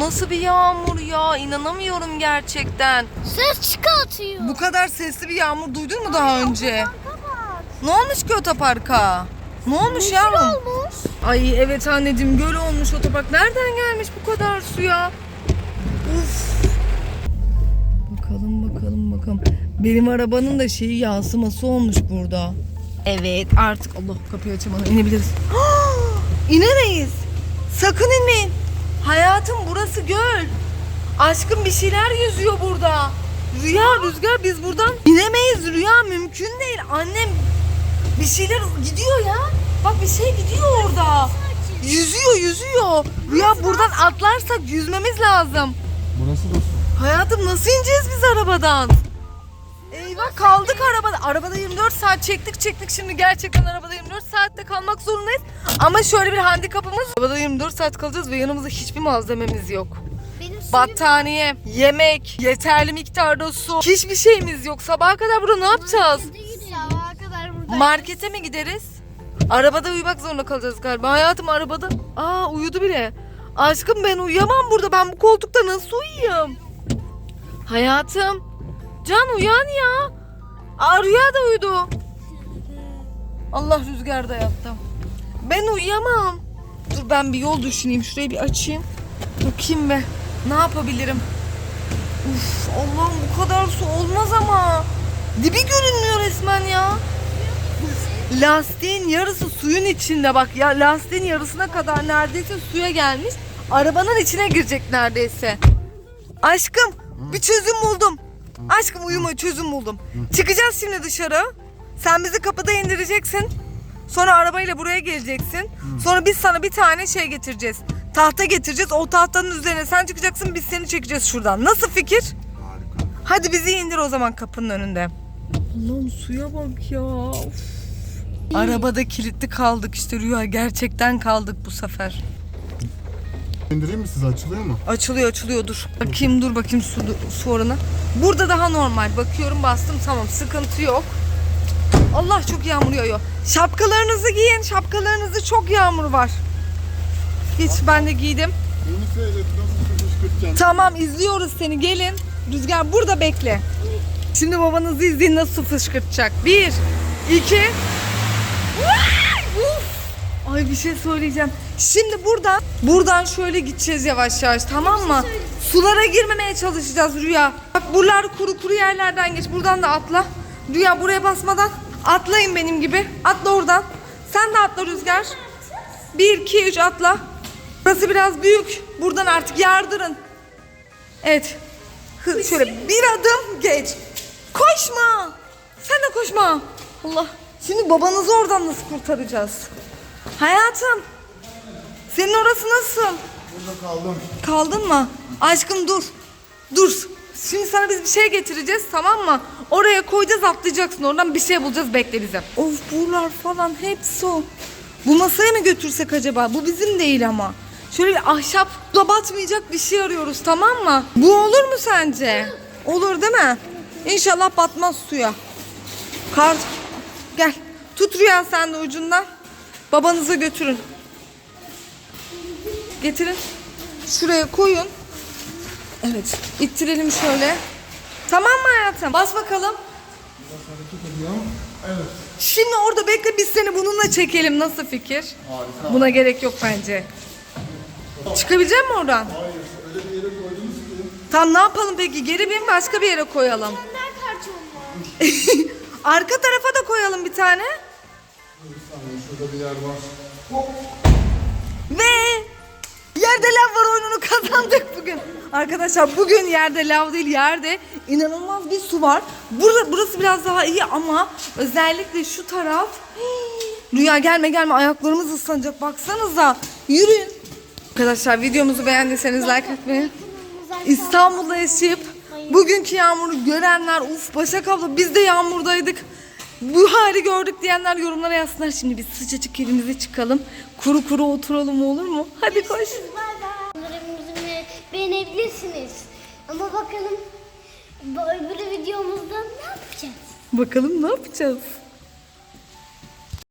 Nasıl bir yağmur ya? İnanamıyorum gerçekten. Ses çıkartıyor. Bu kadar sesli bir yağmur duydun mu daha önce? Ne olmuş ki otoparka? Ne olmuş yavrum? olmuş? Ay evet anneciğim göl olmuş otopark. Nereden gelmiş bu kadar suya? Uf. Bakalım bakalım bakalım. Benim arabanın da şeyi yansıması olmuş burada. Evet artık Allah kapıyı açamadım inebiliriz. İnemeyiz. Sakın inmeyin. Hayatım burası göl. Aşkım bir şeyler yüzüyor burada. Rüya rüzgar biz buradan inemeyiz Rüya mümkün değil. Annem bir şeyler gidiyor ya. Bak bir şey gidiyor orada. Yüzüyor yüzüyor. Rüya buradan atlarsak yüzmemiz lazım. Burası da su. Hayatım nasıl ineceğiz biz arabadan? Eyvah kaldık arabada. Arabada 24 saat çektik çektik şimdi gerçekten arabada 24 saatte kalmak zorundayız. Ama şöyle bir handikapımız. Arabada 24 saat kalacağız ve yanımızda hiçbir malzememiz yok. Benim suyum Battaniye, yemek, yeterli miktarda su. Hiçbir şeyimiz yok. Sabaha kadar burada ne yapacağız? Sabaha kadar burada. Markete mi gideriz? Arabada uyumak zorunda kalacağız galiba. Hayatım arabada. Aa uyudu bile. Aşkım ben uyuyamam burada. Ben bu koltukta nasıl uyuyayım? Hayatım. Can uyan ya. Aa Rüya da uyudu. Allah rüzgarda yattı. Ben uyuyamam. Dur ben bir yol düşüneyim. Şurayı bir açayım. Bakayım be. Ne yapabilirim? Uf Allah'ım bu kadar su olmaz ama. Dibi görünmüyor resmen ya. Lastiğin yarısı suyun içinde bak ya lastiğin yarısına kadar neredeyse suya gelmiş. Arabanın içine girecek neredeyse. Aşkım bir çözüm buldum. Aşkım uyuma çözüm buldum. Çıkacağız şimdi dışarı. Sen bizi kapıda indireceksin. Sonra arabayla buraya geleceksin. Sonra biz sana bir tane şey getireceğiz. Tahta getireceğiz. O tahtanın üzerine sen çıkacaksın biz seni çekeceğiz şuradan. Nasıl fikir? Harika. Hadi bizi indir o zaman kapının önünde. Allah'ım suya bak ya. Of. Arabada kilitli kaldık işte Rüya. Gerçekten kaldık bu sefer. İndireyim mi size açılıyor mu? Açılıyor açılıyor dur. Bakayım dur bakayım su, su oranı. Burada daha normal. Bakıyorum bastım tamam sıkıntı yok. Allah çok yağmur yağıyor. Şapkalarınızı giyin. Şapkalarınızı çok yağmur var. Geç ben de giydim. Bunu seyret nasıl fışkırtacaksın? Tamam izliyoruz seni gelin. Rüzgar burada bekle. Şimdi babanızı izleyin nasıl fışkırtacak. Bir, iki. Uf! Ay bir şey söyleyeceğim. Şimdi buradan, buradan şöyle gideceğiz yavaş yavaş tamam mı? Sulara girmemeye çalışacağız Rüya. Bak buralar kuru kuru yerlerden geç. Buradan da atla. Rüya buraya basmadan atlayın benim gibi. Atla oradan. Sen de atla Rüzgar. Bir, iki, üç atla. Burası biraz büyük. Buradan artık yardırın. Evet. Hı, şöyle bir adım geç. Koşma. Sen de koşma. Allah. Şimdi babanızı oradan nasıl kurtaracağız? Hayatım. Senin orası nasıl? Burada kaldım. Kaldın mı? Aşkım dur. Dur. Şimdi sana biz bir şey getireceğiz tamam mı? Oraya koyacağız atlayacaksın. Oradan bir şey bulacağız bekle bize. Of buralar falan hepsi o. Bu masaya mı götürsek acaba? Bu bizim değil ama. Şöyle bir ahşap da batmayacak bir şey arıyoruz tamam mı? Bu olur mu sence? Olur değil mi? İnşallah batmaz suya. Kar gel. Tut Rüya sen de ucundan. Babanıza götürün. Getirin. Şuraya koyun. Evet. ittirelim şöyle. Tamam mı hayatım? Bas bakalım. Evet. Şimdi orada bekle biz seni bununla çekelim. Nasıl fikir? Harika. Buna gerek yok bence. Çıkabilecek misin oradan? Hayır öyle bir yere koydunuz ki. Tamam ne yapalım peki? Geri bin başka bir yere koyalım. Karton. Arka tarafa da koyalım bir tane. Bir saniye şurada bir yer var. Hop. Ve yerde lav var oyununu kazandık bugün. Arkadaşlar bugün yerde lav değil yerde inanılmaz bir su var. Burada, burası biraz daha iyi ama özellikle şu taraf Hii, Rüya gelme gelme ayaklarımız ıslanacak baksanıza yürüyün. Arkadaşlar videomuzu beğendiyseniz like atmayı. İstanbul'da yaşayıp bugünkü yağmuru görenler uf Başak abla biz de yağmurdaydık. Bu hali gördük diyenler yorumlara yazsınlar. Şimdi biz sıcacık evimize çıkalım. Kuru kuru oturalım olur mu? Hadi koş. Beğenebilirsiniz. Ama bakalım öbür videomuzda ne yapacağız? Bakalım ne yapacağız?